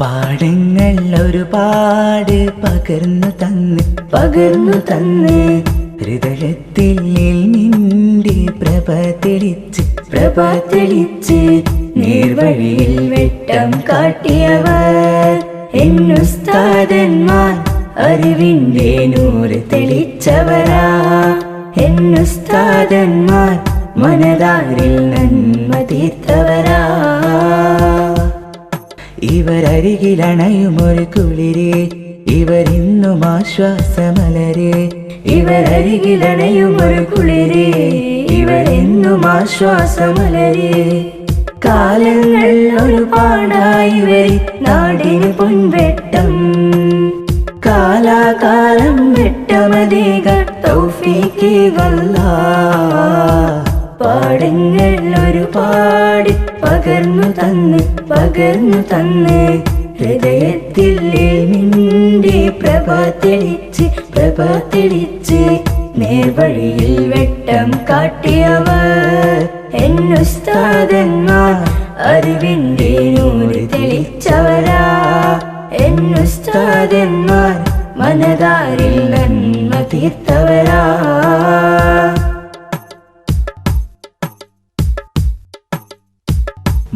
പാഠങ്ങൾ ഒരുപാട് പകർന്നു തന്ന് പകർന്നു തന്ന്. ഹൃദയത്തിൽ നിന്റെ പ്രഭ തെളിച്ച് പ്രഭ തെളിച്ച്. നീർവഴിയിൽ വെട്ടം കാട്ടിയവർ എന്നുസ്താദന്മാർ അറിവിന്റെ നൂറ് തെളിച്ചവരാ. എന്നുസ്താദന്മാർ മനതാരിൽ നന്മ തീർത്തവരാ ഇവരരികിലണയുമൊരു കുളിരെ. ഇവരിന്നും ആശ്വാസമലരെ. ഇവരരികിലണയുമൊരു കുളിരെ. ഇവരെന്നും ആശ്വാസമലരെ. കാലങ്ങൾ ഒരുപാടായി വരി നാടിന് പൊൻവെട്ടം. കാലാകാലം വെട്ടമതേക തൗഫീക്കേകല്ല പാടങ്ങൾ ഒരുപാട് പകർന്നു തന്ന് പകർന്നു തന്ന്. ഹൃദയത്തിൽ നിന്റെ പ്രഭ തെളിച്ച് പ്രഭ തെളിച്ച്. നേർവഴിയിൽ വെട്ടം കാട്ടിയവ എന്നുസ്താദന്മാർ അറിവിന്റെ നൂറ് തെളിച്ചവരാ. എന്നുസ്താദന്മാർ മനതാരിൽ നന്മ തീർത്തവരാ.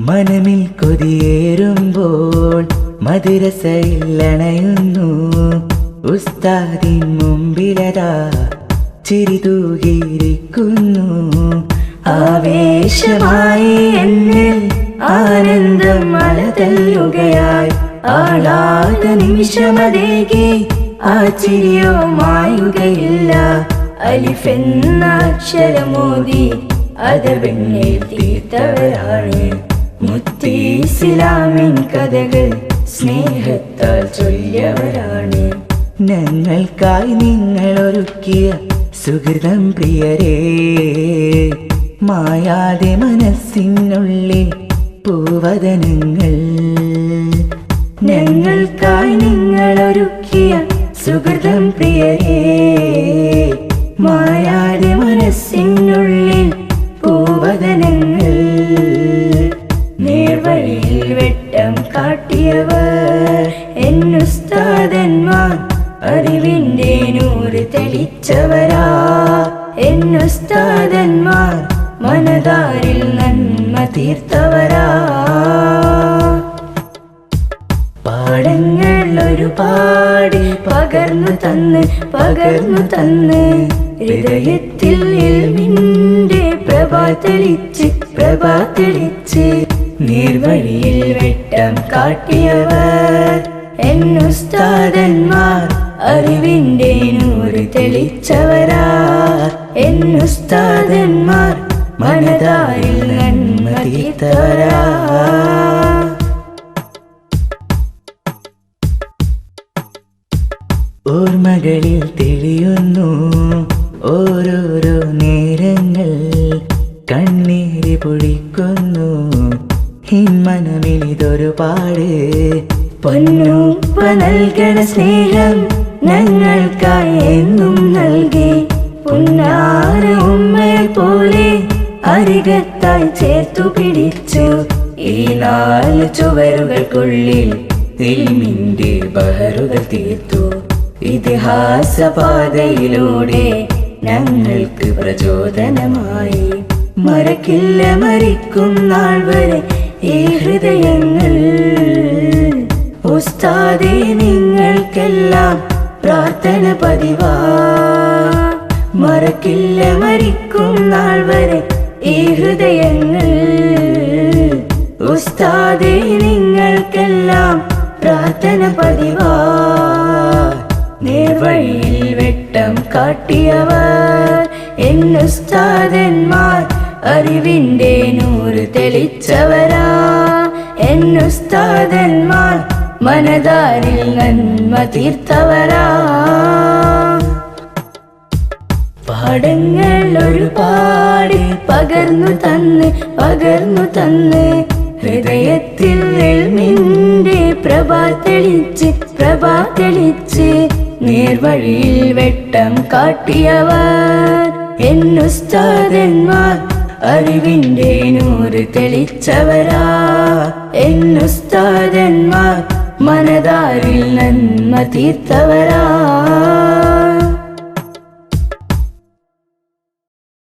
മനമിൽ കൊതിയേറുമ്പോൾ മധുരസയിലണയുന്നു ഉസ്താദിൻ മുമ്പിലതാ ചിരിതൂകിയിരിക്കുന്നു. ആവേശമായി എന്നിൽ ആനന്ദം മലതല്ലുകയായി ആളാത നിമിഷമതേകി ആ ചിരിയോ മായുകയില്ല അലിഫെന്ന അക്ഷരമോദി അത് വെണ്ണയിൽ തീർത്തവരാണ്. മുത്തി ഇസ്ലാമിൻ കഥകൾ സ്നേഹത്താൽ ചൊല്ലിയവരാണ്. ഞങ്ങൾക്കായി നിങ്ങൾ ഒരുക്കിയ സുഹൃതം പ്രിയരേ മായാതെ മനസ്സിനുള്ളിൽ പൂവദനങ്ങൾ ഞങ്ങൾക്കായി എന്നുസ്താദന്മാർ അറിവിന്റെ നൂറ് തെളിച്ചവരാ. എന്നുസ്താദന്മാർ മനതാരിൽ നന്മ തീർത്തവരാ. പാടങ്ങൾ ഒരുപാട് പകർന്നു തന്ന് പകർന്നു തന്ന്. ഹൃദയത്തിൽ ഇൽമിന്റെ പ്രഭാ തെളിച്ച് പ്രഭാ തെളിച്ച്. നീർവഴിയിൽ വെട്ടം കാട്ടിയവർ എന്നുസ്താദന്മാർ അറിവിന്റെ നൂറ് തെളിച്ചവരാ എന്നുസ്താദന്മാർ മനതായി നന്മ തീർത്തവരാ ഓർമ്മകളിൽ തെളിയുന്നു ഓരോരോ നേരങ്ങൾ കണ്ണീര് പൊഴിക്കുന്നു. ഹിന്മനമിതൊരുപാട് പൊന്നുപ്പ നൽകണ സ്നേഹം ഞങ്ങൾക്കായി നൽകി. പുന്നാര ഉമ്മയെ പോലെ അരികത്തായി ചേർത്തു പിടിച്ചു. ഈ നാല് ചുവരുകൾക്കുള്ളിൽ ഇൽമിന്റെ ബഹറുകൾ തീർത്തു. ഇതിഹാസ പാതയിലൂടെ ഞങ്ങൾക്ക് പ്രചോദനമായി. മറക്കില്ല മരിക്കും നാൾ വരെ ഈ ഹൃദയങ്ങൾ ഉസ്താദെ നിങ്ങൾക്കെല്ലാം പ്രാർത്ഥന പതിവാ. മറക്കില്ല മരിക്കും നാൾ വരെ ഈ ഹൃദയങ്ങൾ. ഉസ്താദെ നിങ്ങൾക്കെല്ലാം പ്രാർത്ഥന പതിവാ. നേർവഴിയിൽ വെട്ടം കാട്ടിയവർ എന്നുസ്താദന്മാർ അറിവിന്റെ നൂറ് തെളിച്ചവരാ. എന്നുസ്താദന്മാർ മനതാരിൽ നന്മ തീർത്തവരാ. പാടങ്ങൾ ഒരുപാട് പകർന്നു തന്ന് പകർന്നു തന്ന്. ഹൃദയത്തിൽ നിന്റെ പ്രഭാ തെളിച്ച് പ്രഭാ തെളിച്ച് നേർവഴിയിൽ വെട്ടം കാട്ടിയവർ. എന്നുസ്താദന്മാർ അറിവിന്റെ നൂറ് തെളിച്ചവരാ. എന്നുസ്താദന്മാർ മനതാരിൽ നന്മ തീർത്തവരാ.